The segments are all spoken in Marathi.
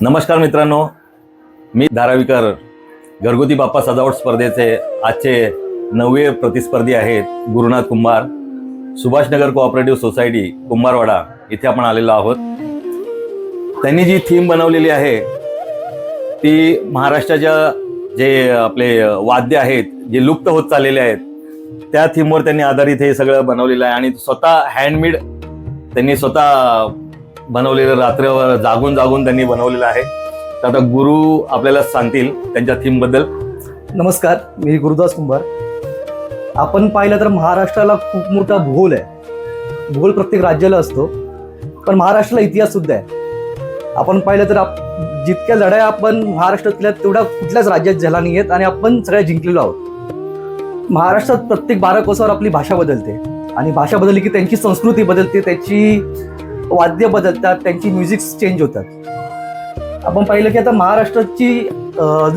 नमस्कार मित्रांनो मी धारावीकर घरगुती बाप्पा सजावट स्पर्धेचे आजचे नववे प्रतिस्पर्धी आहेत गुरुनाथ कुंभार सुभाषनगर कोऑपरेटिव्ह सोसायटी कुंभारवाडा इथे आपण आलेलो आहोत. त्यांनी जी थीम बनवलेली आहे ती महाराष्ट्राच्या जे आपले वाद्य आहेत जे लुप्त होत चाललेले आहेत त्या थीमवर त्यांनी आधारित हे सगळं बनवलेलं आहे आणि स्वतः हँडमेड त्यांनी स्वतः बनवलेलं रात्रभर जागून जागून त्यांनी बनवलेलं आहे. तर आता गुरु आपल्याला सांगतील त्यांच्या थीमबद्दल नमस्कार मी गुरुदास कुंभार. आपण पाहिलं तर महाराष्ट्राला खूप मोठा भूगोल आहे. भूगोल प्रत्येक राज्याला असतो पण महाराष्ट्राला इतिहास सुद्धा आहे. आपण पाहिलं तर आप जितक्या लढाया आपण महाराष्ट्रातल्या तेवढ्या कुठल्याच राज्यात झाला नाही आहेत आणि आपण सगळ्या जिंकलेलो आहोत. महाराष्ट्रात प्रत्येक बारा कोसावर आपली भाषा बदलते आणि भाषा बदलली की त्यांची संस्कृती बदलते त्याची वाद्य बदलतात त्यांची म्युझिक चेंज होतात. आपण पाहिलं की आता महाराष्ट्राची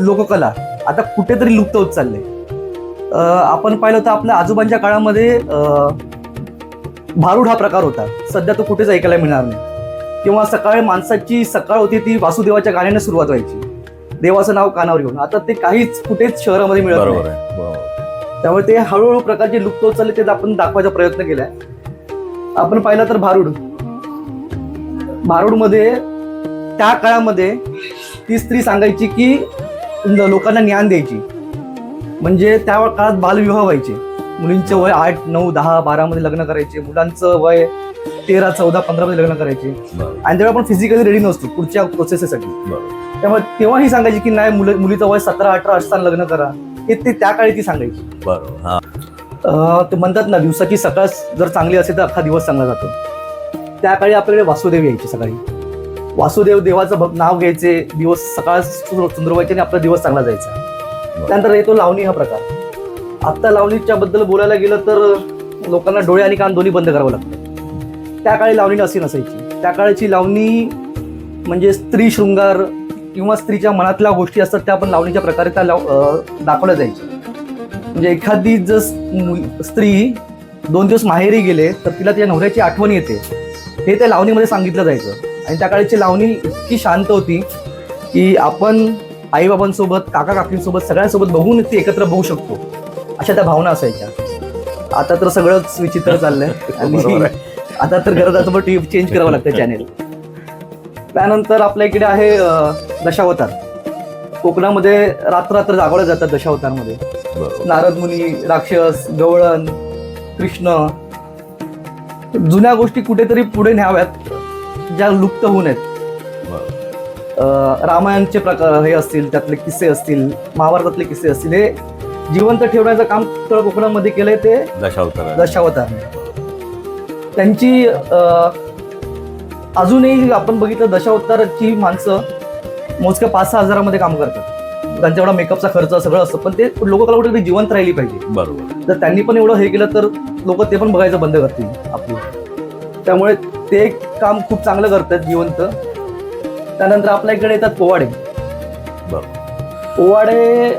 लोककला आता कुठेतरी लुप्त होत चालले आपण पाहिलं तर आपल्या आजोबांच्या काळामध्ये भारूड हा प्रकार होता. सध्या तो कुठेच ऐकायला मिळणार नाही. किंवा सकाळी माणसाची सकाळ होती ती वासुदेवाच्या गाण्याने सुरुवात व्हायची. देवाचं नाव कानावर घेऊन. आता ते काहीच कुठेच शहरामध्ये मिळत नाही. त्यामुळे ते हळूहळू प्रकार जे लुप्त होत चालले ते आपण दाखवायचा प्रयत्न केलाय. आपण पाहिलं तर भारूड. भारूडमध्ये त्या काळामध्ये ती स्त्री सांगायची की लोकांना ज्ञान द्यायची. म्हणजे त्या काळात बालविवाह व्हायचे. मुलींचे वय आठ नऊ दहा बारा मध्ये लग्न करायचे. मुलांचं वय तेरा चौदा पंधरा मध्ये लग्न करायचे. आणि तेव्हा आपण फिजिकली रेडी नसतो पुढच्या प्रोसेससाठी. त्यामुळे तेव्हा ही सांगायची की नाही मुलं मुलीचं वय सतरा अठरा असताना लग्न करा. हे ते त्या काळी ती सांगायची. बरोबर ते म्हणतात ना दिवसाची सकाळ जर चांगली असेल तर अख्खा दिवस चांगला जातो. त्या काळी आपल्याकडे वासुदेव यायचे सकाळी. वासुदेव देवाचं नाव घ्यायचे दिवस सकाळ व्हायचे आणि आपला दिवस चांगला जायचा. त्यानंतर येतो लावणी हा प्रकार. आता लावणीच्या बद्दल बोलायला गेलं तर लोकांना डोळे आणि कान दोन्ही बंद करावं लागतं. त्या काळी लावणी अशी नसायची. त्या काळची लावणी म्हणजे स्त्री शृंगार किंवा स्त्रीच्या मनातल्या गोष्टी असतात त्या आपण लावणीच्या प्रकारे त्या लाव- दाखवल्या जायच्या. म्हणजे एखादी जर स्त्री दोन दिवस माहेरी गेले तर तिला तिच्या नवऱ्याची आठवण येते. हे त्या लावणीमध्ये सांगितलं जायचं. आणि त्या काळची लावणी इतकी शांत होती की आपण आईबाबांसोबत काका काकींसोबत सगळ्यांसोबत बघून ती एकत्र बघू शकतो. अशा त्या भावना असायच्या. आता तर सगळंच विचित्र चाललंय. आणि. आता तर गरज असं टीव्ही चेंज करावं लागतं चॅनेल त्यानंतर आपल्या इकडे आहे दशावतार. कोकणामध्ये रात्र रात्र जागवल्या जातात दशावतारमध्ये. नारद मुनी राक्षस गवळण कृष्ण जुन्या गोष्टी कुठेतरी पुढे न्याव्यात ज्या लुप्त होऊन आहेत बरोबर. अं, रामायणचे प्रकार हे असतील त्यातले किस्से असतील महाभारतातले किस्से असतील हे जिवंत ठेवण्याचं काम तळ कोकणामध्ये केलंय ते दशावतार दशावतार. त्यांची अजूनही आपण बघितलं दशावताराची माणसं मोजक्या पाच सहा हजारामध्ये काम करतात. त्यांच्या एवढा मेकअपचा खर्च सगळं असतं पण ते लोककला कुठेतरी जिवंत राहिली पाहिजे. बरोबर. जर त्यांनी पण एवढं हे केलं तर लोक ते पण बघायचं बंद करतील आपली. त्यामुळे ते काम खूप चांगलं करतात जिवंत. त्यानंतर आपल्या इकडे येतात पोवाडे. बरोबर. पोवाडे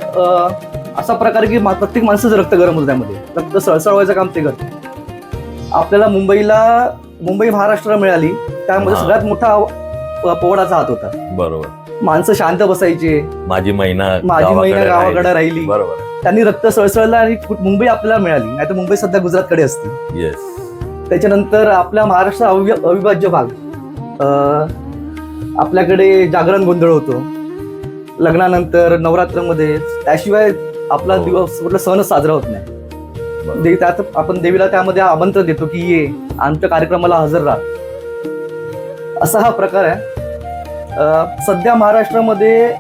असा प्रकार की प्रत्येक माणसाचं रक्त गरम होतं त्यामध्ये. रक्त सळसळवायचं काम ते करतं आपल्याला मुंबईला मुंबई महाराष्ट्राला मिळाली. त्यामध्ये. सगळ्यात मोठा पोवाडाचा हात होता. बरोबर. माणसं शांत बसायचे. माझी महिना माझी महिना गावाकडे राहिली. बरोबर. त्यांनी रक्त सळसळलं आणि मुंबई आपल्याला मिळाली. नाही तर मुंबई सध्या गुजरातकडे असते. येस त्याच्यानंतर आपल्या महाराष्ट्र अवि अविभाज्य भाग. अं, आपल्याकडे जागरण गोंधळ होतो. लग्नानंतर नवरात्रमध्ये त्याशिवाय आपला हो. दिवस कुठला सणच साजरा होत नाही. दे- त्यात आपण देवीला त्यामध्ये आमंत्रण देतो की ये आमच्या कार्यक्रमाला हजर राहा. असा हा प्रकार आहे. सध्या महाराष्ट्रामध्ये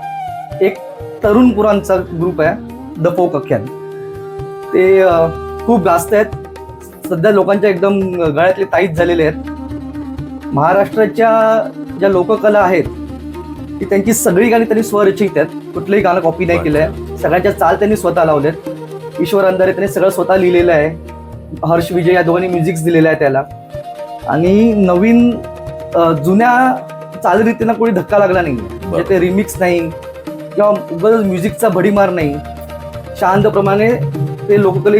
एक तरुण पुरांचा ग्रुप आहे द फोक अख्यान ते खूप गाजत आहेत. सध्या लोकांच्या एकदम गळ्यातले ताईत झालेले आहेत. महाराष्ट्राच्या ज्या लोककला आहेत ती त्यांची सगळी गाणी त्यांनी स्वरचित आहेत. कुठलंही गाणं कॉपी नाही केलं आहे सगळ्यांच्या चाल त्यांनी स्वतः लावलेत. ईश्वर अंधारे त्यांनी सगळं स्वतः लिहिलेलं आहे. हर्ष विजय या दोघांनी म्युझिक्स दिलेलं आहे त्याला. आणि नवीन जुन्या चालरीतीनं कोणी धक्का लागला नाही. म्हणजे ते रिमिक्स नाही किंवा उगाच म्युझिकचा भडीमार नाही शांतप्रमाणे ते लोककले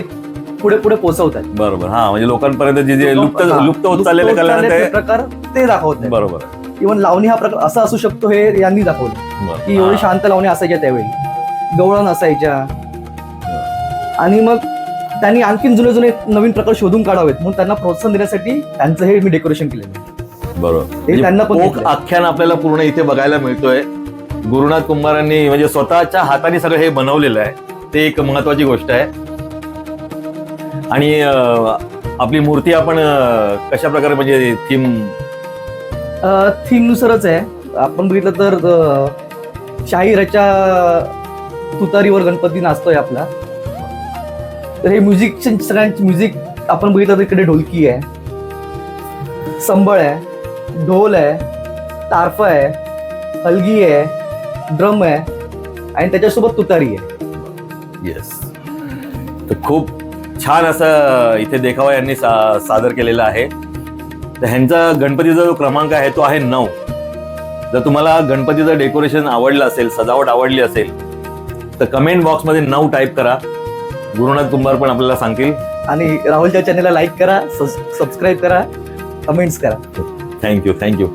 पुढे पुढे पोहोचवतात बरोबर. हा म्हणजे लोकांपर्यंत जे जे लुप्त लुप्त होत चाललेले प्रकार ते दाखवत बरोबर. इव्हन लावणी हा प्रकार असा असू शकतो हे यांनी दाखवलं. की एवढी शांत लावणी असायच्या त्यावेळी. गवळण असायच्या. आणि मग त्यांनी आणखीन जुने जुने नवीन प्रकार शोधून काढावेत. म्हणून त्यांना प्रोत्साहन देण्यासाठी त्यांचं हे मी डेकोरेशन केलेलं आहे. बरोबर. म्हणजे. आख्यान आपल्याला पूर्ण इथे बघायला मिळतोय. गुरुनाथ कुंभारांनी म्हणजे स्वतःच्या हाताने सगळं हे बनवलेलं आहे. ते एक महत्वाची गोष्ट आहे. आणि आपली मूर्ती आपण कशा प्रकारे म्हणजे थीम थीम नुसारच आहे. आपण बघितलं तर शाहीराच्या तुतारीवर गणपती नाचतोय आपला. तर हे म्युझिक सगळ्यांची म्युझिक आपण बघितलं तर इकडे ढोलकी आहे. संबळ आहे. ढोल आहे तारफा आहे हलगी आहे ड्रम आहे आणि त्याच्यासोबत तुतारी आहे. येस तर खूप छान असं इथे देखावा यांनी सा, सादर केलेला आहे. तर ह्यांचा गणपतीचा जो क्रमांक आहे तो आहे नऊ. जर तुम्हाला गणपतीचं डेकोरेशन आवडलं असेल सजावट आवडली असेल तर कमेंट बॉक्समध्ये नऊ टाईप करा. गुरुनाथ कुंभार पण आपल्याला सांगतील. आणि राहुलच्या चॅनेलला लाईक करा सबस्क्राईब करा कमेंट्स करा. थँक्यू थँक्यू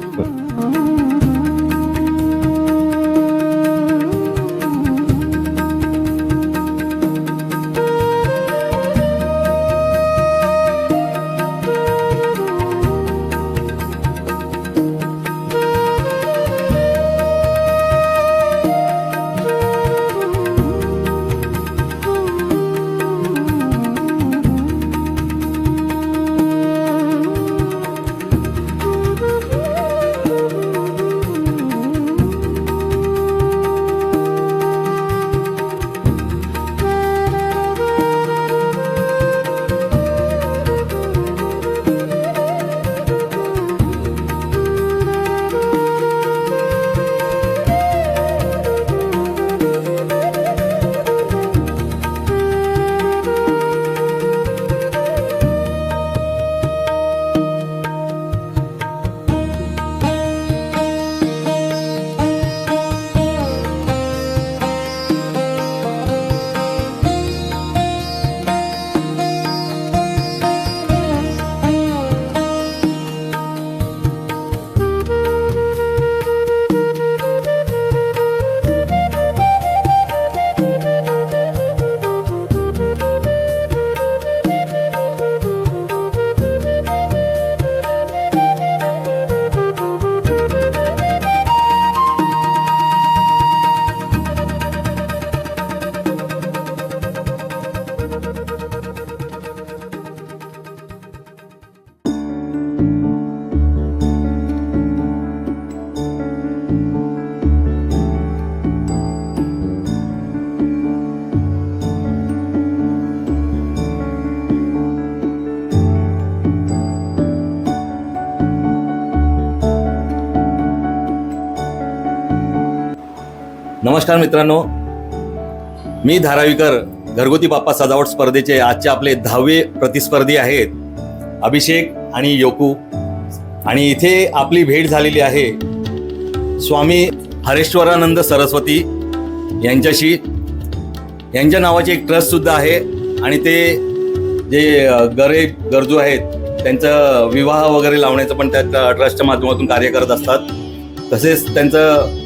नमस्कार मित्रांनो. मी धारावीकर घरगुती बाप्पा सजावट स्पर्धेचे आजचे आपले दहावे प्रतिस्पर्धी आहेत अभिषेक आणि योकू. आणि इथे आपली भेट झालेली आहे स्वामी हरेश्वरानंद सरस्वती यांच्याशी. यांच्या नावाचे एक ट्रस्टसुद्धा आहे आणि ते जे गरीब गरजू आहेत त्यांचं विवाह वगैरे लावण्याचं पण त्या ट्रस्टच्या माध्यमातून कार्य करत असतात. तसेच त्यांचं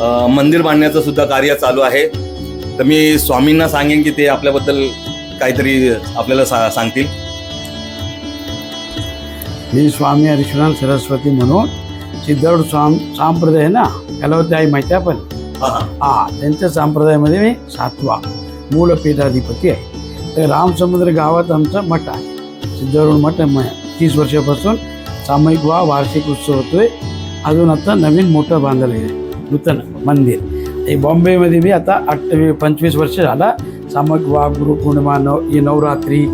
मंदिर बांधण्याचं सुद्धा कार्य चालू आहे. तर मी स्वामींना सांगेन की ते आपल्याबद्दल काहीतरी आपल्याला सा सांगतील. मी स्वामी हरिश्वरान सरस्वती म्हणून सिद्धरूढ स्वाम संप्रदाय आहे ना त्याला आई माहिती आहे पण? हा त्यांच्या संप्रदायामध्ये मी सातवा मूळ पीठाधिपती आहे. तर रामसमुद्र गावात आमचं मठ आहे. सिद्धरूढ मठ म तीस वर्षापासून सामूहिक वा वार्षिक उत्सव होतोय. अजून आता नवीन मोठं बांधलं आहे नूतन मंदिर. हे बॉम्बेमध्ये बी आता अठ्ठावीस पंचवीस वर्ष झाला. सामक वा गुरुपौर्णिमा नव ही नवरात्री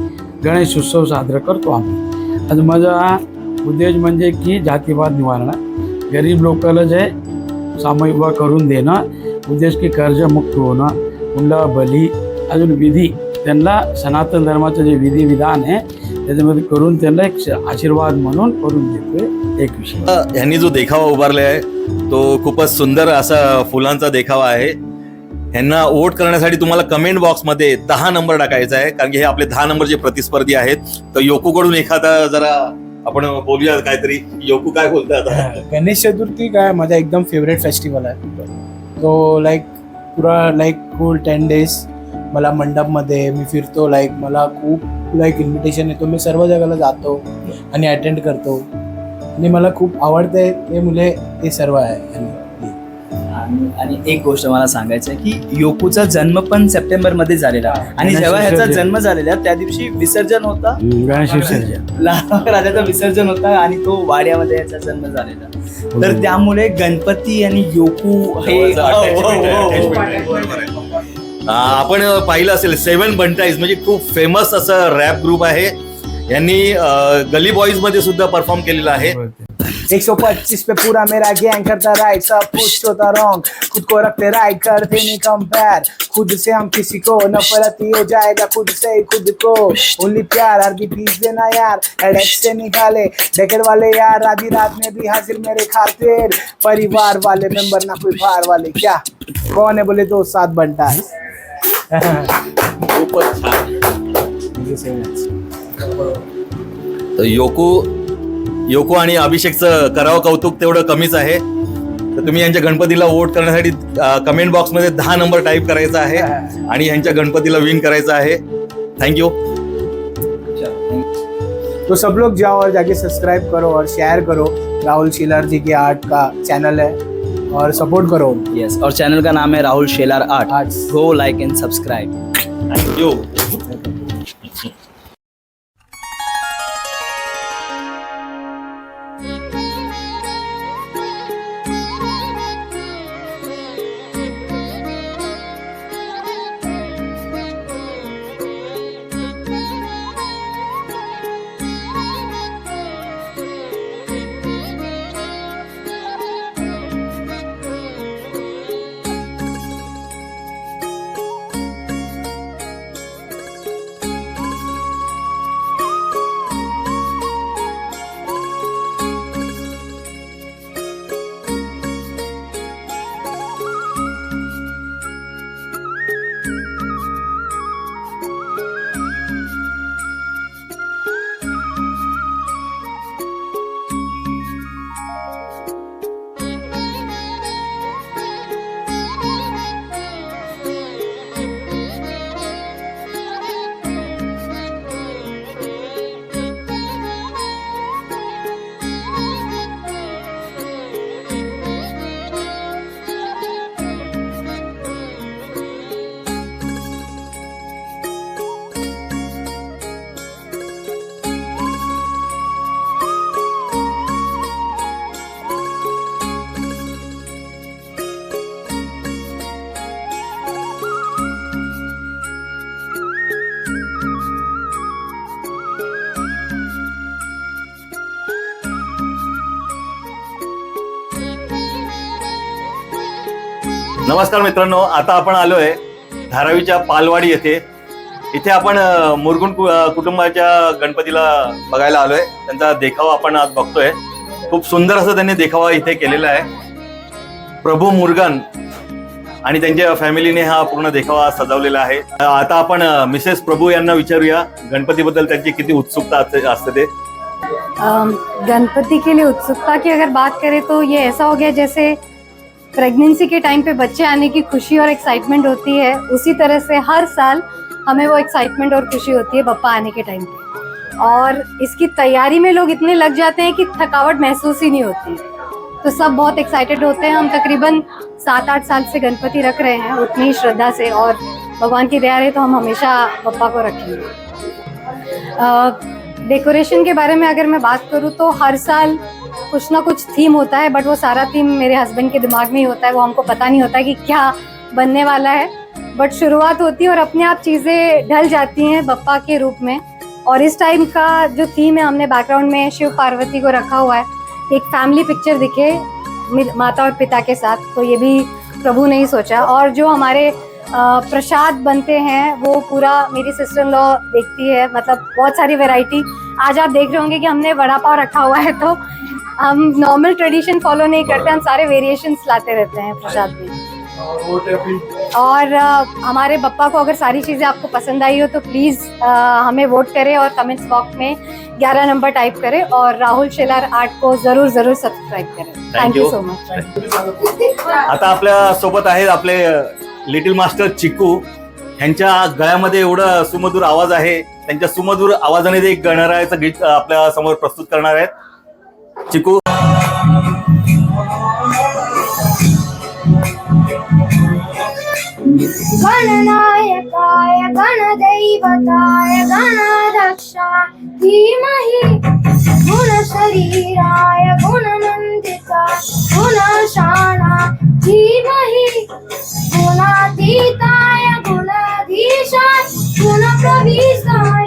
गणेश उत्सव साजरा करतो आम्ही. आणि माझा उद्देश म्हणजे की जातीवाद निवारण. गरीब लोकाला जे सामूहिक विवाह करून देणं. उद्देश की कर्जमुक्त होणं. हुंडा बली अजून विधी. त्यांना सनातन धर्माचं जे विधी विधान आहे त्याच्यामध्ये करून त्यांना एक आशीर्वाद म्हणून करून देतोय एक विषय. ह्यांनी जो देखावा उभारला आहे तो खूपच सुंदर असा फुलांचा देखावा आहे. ह्यांना वोट करण्यासाठी तुम्हाला कमेंट बॉक्समध्ये दहा नंबर टाकायचा आहे कारण की हे आपले दहा नंबरचे प्रतिस्पर्धी आहेत तर योकूकडून एखादा जरा आपण बोलूया काहीतरी. योकू काय बोलतात गणेश चतुर्थी काय माझा एकदम फेवरेट फेस्टिवल आहे. तो लाईक पुरा लाईक फुल टेन डेज मला मंडपमध्ये मी फिरतो लाईक मला खूप लाईक इन्व्हिटेशन येतो मी सर्व जगाला जातो आणि अटेंड करतो. आणि मला खूप आवडते ते मुले ते सर्व आहे. आणि एक गोष्ट मला सांगायचं आहे की योकूचा जन्म पण सप्टेंबरमध्ये झालेला. आणि जेव्हा ह्याचा. जन्म झालेला त्या दिवशी विसर्जन होता. गणेश विसर्जन. लहान राजाचा विसर्जन होता आणि तो वाड्यामध्ये याचा जन्म झालेला. तर त्यामुळे गणपती आणि योकू हे आपण पाहिलं असेल सेवन बंटाईज म्हणजे खूप फेमस असं रॅप ग्रुप आहे. यांनी गली बॉईजमध्ये सुद्धा परफॉर्म केलेलं आहे. 125 पे पूरा मेरा गैंग करता राइट सब कुछ होता रॉन्ग खुद को रखते राइट करते नहीं कंपेयर खुद से हम किसी को नफरत ही हो जाएगा खुद से ही खुद को. ओनली प्यार हर पीस देना यार. हेडेक से निकाले. डेकर वाले यार आधी रात में भी हाजिर मेरे खातिर. परिवार वाले मेंबर ना कोई बाहर वाले. क्या? कौन है बोले दो सात बनता खूपच छान तर योको योको आणि अभिषेकचं करावं कौतुक तेवढं कमीच आहे. तर तुम्ही यांच्या गणपतीला वोट करण्यासाठी कमेंट बॉक्समध्ये दहा नंबर टाईप करायचा आहे आणि यांच्या गणपतीला विन करायचं आहे. थँक्यू तो सब लोग जाओ और जाके सब्सक्राइब करो और शेयर करो. राहुल शिलार जी की आर्ट का चैनल है. और सपोर्ट करो। येस और चैनल का नाम है Rahul Shelar art. Go like and subscribe thank you नमस्कार मित्रांनो आता आपण आलोय धारावीच्या पालवाडी येथे. इथे आपण मुरगुण कुटुंबाच्या गणपतीला बघायला आलोय. त्यांचा देखावा आपण आज बघतोय. खूप सुंदर असं त्यांनी देखावा इथे केलेला आहे. प्रभू मुरगन आणि त्यांच्या फॅमिलीने हा पूर्ण देखावा सजवलेला आहे. आता आपण मिसेस प्रभू यांना विचारूया गणपतीबद्दल त्यांची किती उत्सुकता असते- असते ते? गणपती गणपति के लिए उत्सुकता की अगर बात करें तो ये ऐसा हो गया जैसे प्रेगनेंसी के टाइम पे बच्चे आने की खुशी और एक्साइटमेंट होती है, उसी तरह से हर साल हमें वो एक्साइटमेंट और खुशी होती है पप्पा आने के टाइम पे। और इसकी तैयारी में लोग इतने लग जाते हैं कि थकावट महसूस ही नहीं होती। तो सब बहुत एक्साइटेड होते हैं। हम तकरीबन सात आठ साल से गणपति रख रहे हैं, उतनी श्रद्धा से। और भगवान की दया रहे तो हम हमेशा पप्पा को रखेंगे। डेकोरेशन के बारे में अगर मैं बात करूँ तो हर साल कुछ ना कुछ थीम होता है बट वो सारा थीम मेरे हस्बैंड के दिमाग में ही होता है। वो हमको पता नहीं होता है कि क्या बनने वाला है। बट शुरुआत होती है और अपने आप चीज़ें ढल जाती हैं बप्पा के रूप में। और इस टाइम का जो थीम है, हमने बैकग्राउंड में शिव पार्वती को रखा हुआ है। एक फैमिली पिक्चर दिखे माता और पिता के साथ तो ये भी प्रभु ने ही सोचा। और जो हमारे प्रसाद बनते हैं, वो पूरा मेरी सिस्टर लॉ देखती है। मतलब बहुत सारी वैरायटी आज आप देख रहे होंगे कि हमने वड़ा पाव रखा हुआ है तो हम नॉर्मल ट्रेडिशन फॉलो नहीं करते हम सारे वेरिएशंस लाते रहते हैं प्रसाद में। और हमारे बप्पा को अगर सारी चीज़ें आपको पसंद आई हो तो प्लीज़ हमें वोट करें और कमेंट्स बॉक्स में 11 नंबर टाइप करें और राहुल शेलार आर्ट को ज़रूर ज़रूर सब्सक्राइब करें। Thank you. सो मच आता आपल्यासोबत आहेत आपले लिटिल मास्टर चिकू. ह्यांच्या गळ्यामध्ये एवढं सुमधुर आवाज आहे. त्यांच्या सुमधुर आवाजाने ते एक गणरायाचं गीत आपल्यासमोर प्रस्तुत करणार आहेत. चिकू. गणनायकाय गणदैवताय गणाध्यक्षा धीमहि गुणशरीराय गुणनन्दिता गुणशाणा धीमहि गुणातीताय गुणाधीशाय गुणप्रवीशाय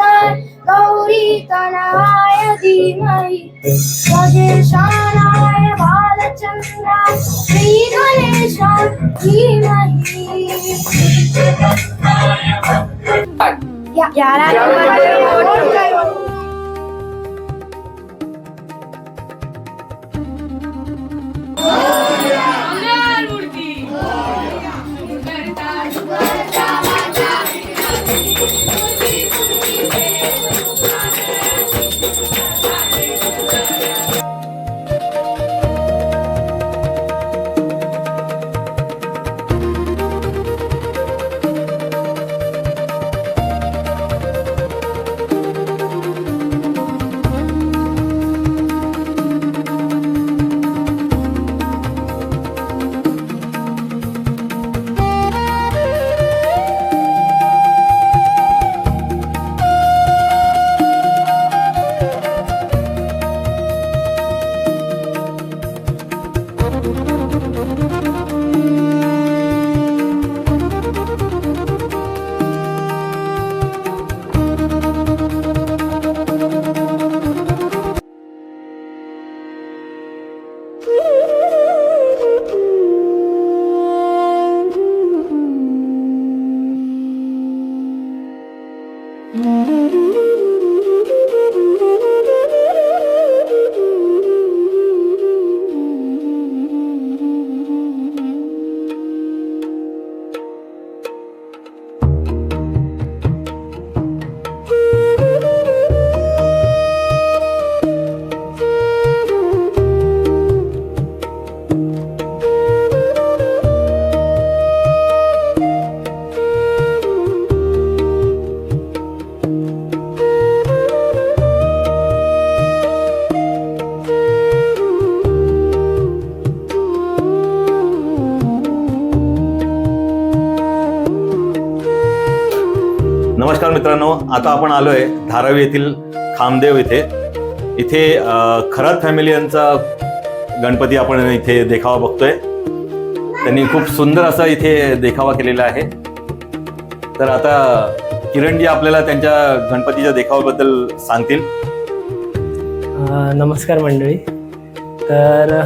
वक्रतुण्डाय गौरीतनयाय धीमहि। गजेशानाय बालचन्द्राय श्रीगणेशाय धीमहि। नमस्कार मित्रांनो आता आपण आलोय धारावी येथील खामदेव येथे इथे खरात फॅमिली यांचा गणपती आपण इथे देखावा बघतोय. त्यांनी खूप सुंदर असा इथे देखावा केलेला आहे. तर आता किरणजी आपल्याला त्यांच्या गणपतीच्या देखावाबद्दल सांगतील. नमस्कार मंडळी. तर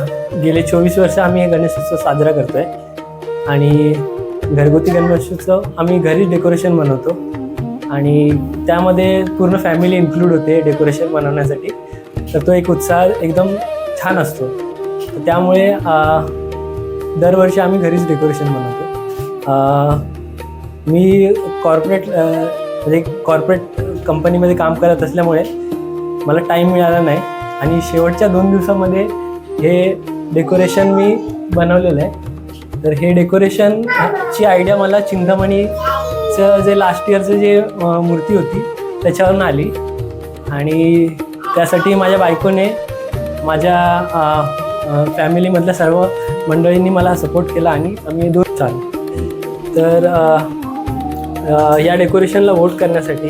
गेले चोवीस वर्ष आम्ही हे गणेशोत्सव साजरा करतो आहे आणि घरगुती गणेशोत्सव आम्ही घरी डेकोरेशन बनवतो. आणि त्यामध्ये पूर्ण फॅमिली इन्क्लूड होते डेकोरेशन बनवण्यासाठी. तर तो एक उत्साह एकदम छान असतो. त्यामुळे दरवर्षी आम्ही घरीच डेकोरेशन बनवतो. मी कॉर्पोरेट म्हणजे कॉर्पोरेट कंपनीमध्ये काम करत असल्यामुळे मला टाईम मिळाला नाही. आणि शेवटच्या दोन दिवसामध्ये हे डेकोरेशन मी बनवलेलं आहे. तर हे डेकोरेशनची आयडिया मला चिंतामणी चिंतामणीचं जे लास्ट इयरचं जे मूर्ती होती त्याच्यावरून आली. आणि त्यासाठी माझ्या बायकोने माझ्या फॅमिलीमधल्या सर्व मंडळींनी मला सपोर्ट केला आणि आम्ही दूर चालू तर या डेकोरेशनला वोट करण्यासाठी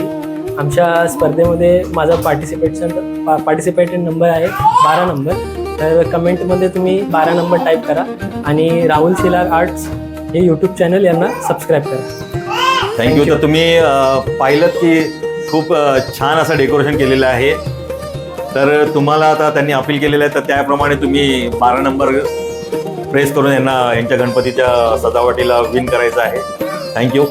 आमच्या स्पर्धेमध्ये माझा पार्टिसिपेशन पा पार्टिसिपेटेड नंबर आहे बारा नंबर तर कमेंटमध्ये तुम्ही बारा नंबर टाईप करा आणि राहुल शिलार आर्ट्स हे यूट्यूब चॅनल यांना सबस्क्राईब करा. थँक्यू तर तुम्ही पाहिलं की खूप छान असं डेकोरेशन केलेलं आहे. तर तुम्हाला आता त्यांनी अपील केलेलं आहे तर त्याप्रमाणे तुम्ही बारा नंबर प्रेस करून यांना यांच्या गणपतीच्या सजावटीला विन करायचं आहे. थँक्यू